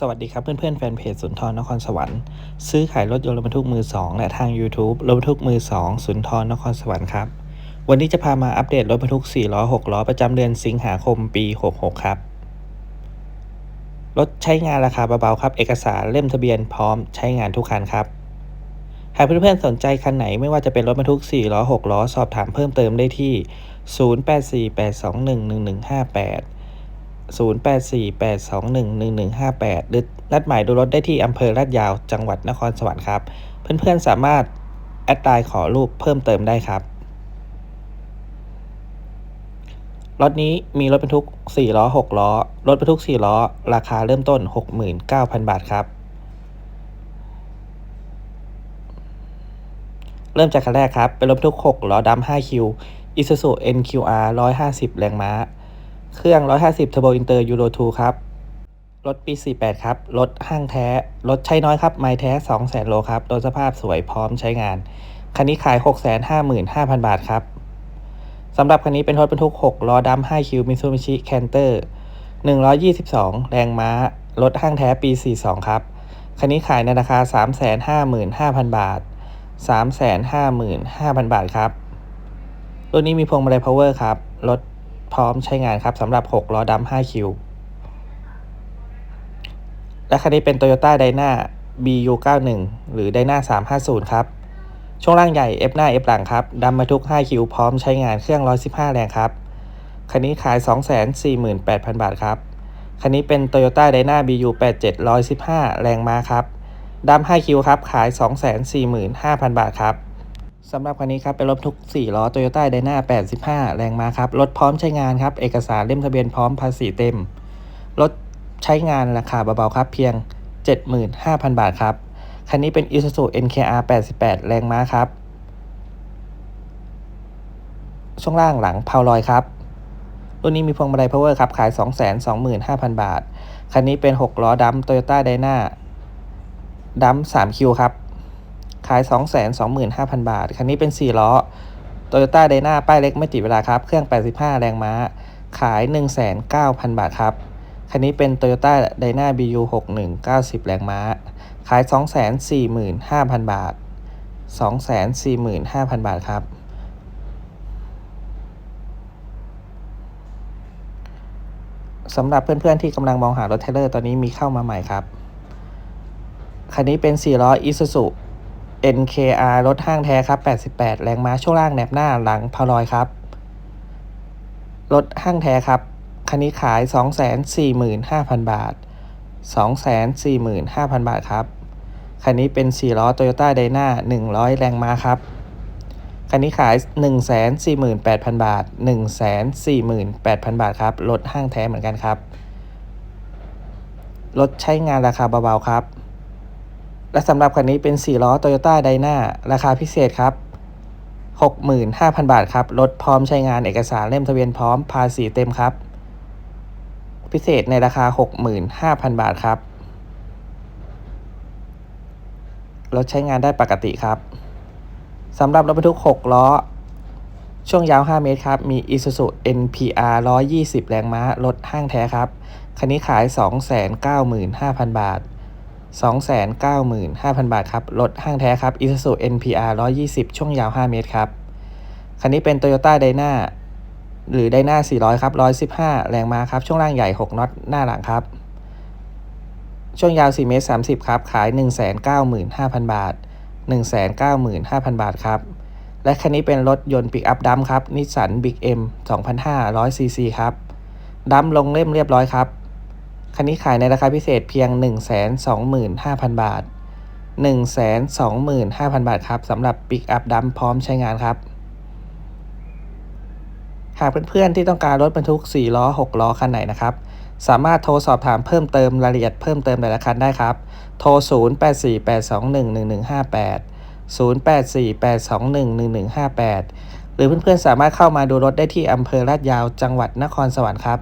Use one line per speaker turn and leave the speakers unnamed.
สวัสดีครับเพื่อนๆแฟนเพจสุนทรนครสวรรค์ซื้อขายรถยนต์รถบรรทุกมือ 2 และทาง YouTube รถบรรทุกมือ 2 สุนทรนครสวรรค์ครับ วันนี้จะพามาอัปเดตรถบรรทุก 4 ล้อ 6 ล้อ ประจำเดือนสิงหาคมปี 66 ครับ รถใช้งานราคาเบาๆครับ เอกสารเล่มทะเบียนพร้อมใช้งานทุกคันครับ หากเพื่อนๆสนใจคันไหนไม่ว่าจะเป็นรถบรรทุก 4 ล้อ 6 ล้อ สอบถามเพิ่มเติมได้ที่ 0848211158 0848211158 หรือนัดหมายดูรถได้ที่อำเภอลาดยาวจังหวัดนครสวรรค์ครับ เพื่อนๆสามารถแอดไลน์ขอรูปเพิ่มเติมได้ครับรถนี้มีรถบรรทุก 4 ล้อ 6 ล้อ รถบรรทุก 4 ล้อ ราคาเริ่มต้น 69,000 บาทครับ เริ่มจากคันแรกครับ เป็นรถบรรทุก 6 ล้อดำ5คิว Isuzu NQR 150 แรงม้า เครื่อง 150 Turbo Inter Euro 2 ครับ รถปี 48 ครับ รถห้างแท้ รถใช้น้อยครับ ไมล์แท้ 200,000 โลครับรถสภาพสวยพร้อมใช้งาน คันนี้ขาย 655,000 บาทครับ สำหรับคันนี้เป็นรถบรรทุก 6 ล้อดำ5คิว Mitsubishi Canter 122 แรงม้า รถห้างแท้ปี 42 ครับ คันนี้ขายในราคา 355,000 บาท 355,000 บาทครับ รุ่นนี้มีพวงมาลัย power ครับ รถ พร้อมใช้งานครับสำหรับ 6 ล้อดำ5คิว และคันนี้เป็น Toyota Dyna BU91 หรือ Dyna 350 ครับ ช่วงล่างใหญ่ F หน้า F หลังครับดำมาทุก 5 คิว พร้อมใช้งานเครื่อง 115 แรงครับ คันนี้ขาย 248,000 บาทครับ คันนี้เป็น Toyota Dyna BU87 115 แรงม้าครับดำ5คิวครับ ขาย 245,000 บาทครับ สำหรับคันนี้ครับเป็นรถทุก 4 ล้อ Toyota Dyna 85 แรงม้าครับ รถพร้อมใช้งานครับ เอกสารเล่มทะเบียนพร้อมภาษีเต็ม รถใช้งานราคาเบาๆครับ เพียง 75,000 บาทครับ คันนี้เป็น Isuzu NKR 88 แรงม้าครับ ช่วงล่างหลังเพาลอยครับ รุ่นนี้มีพวงมาลัย power ครับ ขาย 225,000 บาท คันนี้เป็น 6 ล้อดัม Toyota Dyna ดัม3คิวครับ ขาย 225,000 บาท คันนี้เป็น 4 ล้อ Toyota Dyna ป้ายเล็กไม่ติดเวลาครับ เครื่อง 85 แรงม้า ขาย 1,900,000 บาทครับ คันนี้เป็น Toyota Dyna BU61 90 แรงม้า ขาย 245,000 บาท 245,000 บาทครับสำหรับเพื่อนๆที่กำลังมองหารถเทเลอร์ตอนนี้มีเข้ามาใหม่ครับ คันนี้เป็น 4 ล้อ Isuzu NKR รถห้างแท้ครับ 88 แรงม้าช่วงล่างแหนบหน้าหลังพาวลอยครับ รถห้างแท้ครับ คันนี้ขาย 245,000 บาท 245,000 บาทครับ คันนี้เป็น 4 ล้อ Toyota Dyna 100 แรงม้าครับ คันนี้ขาย 148,000 บาท 148,000 บาทครับ รถห้างแท้เหมือนกันครับ รถใช้งานราคาเบาๆครับ และสำหรับคันนี้เป็น 4 ล้อ Toyota Dyna ราคาพิเศษครับ 65,000 บาทครับ รถพร้อมใช้งานเอกสารเล่มทะเบียนพร้อมภาษีเต็มครับ พิเศษในราคา 65,000 บาทครับ รถใช้งานได้ปกติครับสำหรับรถบรรทุก 6 ล้อ ช่วงยาว 5 เมตรครับ มี Isuzu NPR 120 แรงม้า รถห้างแท้ครับ คันนี้ขาย 295,000 บาท 295,000 บาทครับ รถห้างแท้ครับ Isuzu NPR 120 ช่วงยาว 5 เมตรครับ คันนี้เป็น Toyota Dyna หรือ Dyna 400 ครับ 115 แรงม้าครับ ช่วงล่างใหญ่ 6น็อตหน้าหลังครับ ช่วงยาว 4 เมตร 30 ครับ ขาย 195,000 บาท 195,000 บาทครับ และคันนี้เป็นรถยนต์ปิกอัพดัมครับนิสสันบิ๊กเอ็ม2,500ซีซีครับดัมลงเล่มเรียบร้อยครับ คันนี้ขายในราคาพิเศษเพียง 125,000 บาท 125,000 บาทครับสำหรับปิกอัพดัมพร้อมใช้งานครับ หากเพื่อนๆที่ต้องการรถบรรทุก 4 ล้อ 6 ล้อคันไหนนะครับ สามารถโทรสอบถามเพิ่มเติมรายละเอียดเพิ่มเติมแต่ละคันได้ครับ โทร 0848211158 0848211158 หรือเพื่อนๆสามารถเข้ามาดูรถได้ที่อำเภอลาดยาวจังหวัดนครสวรรค์ครับ